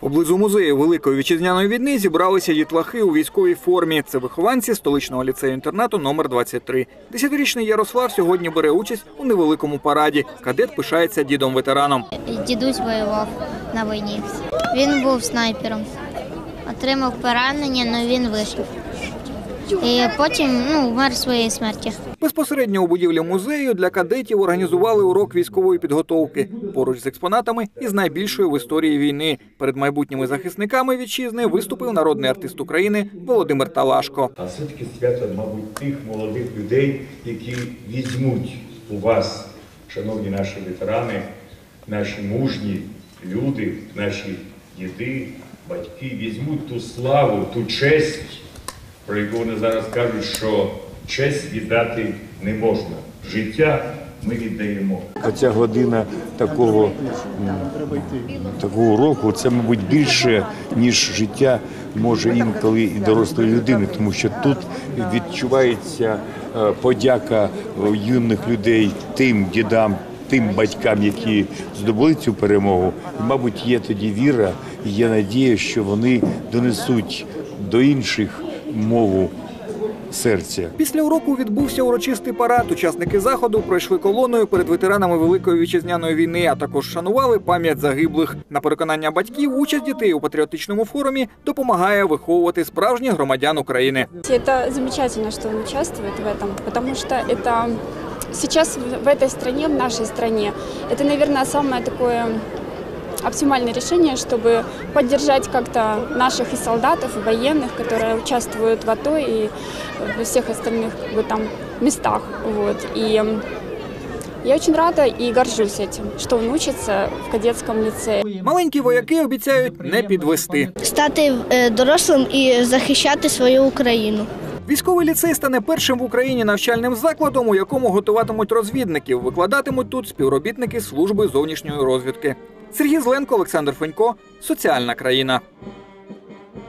Поблизу музею Великої вітчизняної війни зібралися дітлахи у військовій формі. Це вихованці столичного ліцею інтернату номер 23. Десятирічний Ярослав сьогодні бере участь у невеликому параді. Кадет пишається дідом ветераном. Дідусь воював на війні. Він був снайпером. Отримав поранення, але він вижив. І потім ну, вмер своєї смерті. Безпосередньо у будівлі музею для кадетів організували урок військової підготовки поруч з експонатами із найбільшою в історії війни. Перед майбутніми захисниками вітчизни виступив народний артист України Володимир Талашко. А все-таки свято, мабуть, тих молодих людей, які візьмуть у вас, шановні наші ветерани, наші мужні люди, наші діди, батьки, візьмуть ту славу, ту честь, про яку вони зараз кажуть, що честь віддати не можна. Життя ми віддаємо. Оця година такого, такого року це, мабуть, більше, ніж життя може інколи і дорослої людини, тому що тут відчувається е, подяка е, юних людей тим дідам, тим батькам, які здобули цю перемогу. Мабуть, є тоді віра, і є надія, що вони донесуть до інших мову серця. Після уроку відбувся урочистий парад. Учасники заходу пройшли колоною перед ветеранами Великої вітчизняної війни, а також шанували пам'ять загиблих. На переконання батьків, участь дітей у патріотичному форумі допомагає виховувати справжніх громадян України. Это замечательно, что он участвует в этом, потому что это сейчас в- в этой стране, в нашей стране, это, наверное, самое такое оптимальное решение, чтобы поддержать как-то наших и солдатов, и военных, которые участвуют в АТО и во всех остальных как бы, там местах. Вот. И м, я очень рада и горжусь этим, что он учится в кадетском лицее. Маленькі вояки обіцяють не підвести. Стати е, дорослим і захищати свою Україну. Військовий ліцей стане першим в Україні навчальним закладом, у якому готуватимуть розвідників. Викладатимуть тут співробітники служби зовнішньої розвідки. Сергій Зленко, Олександр Фенько, Соціальна країна.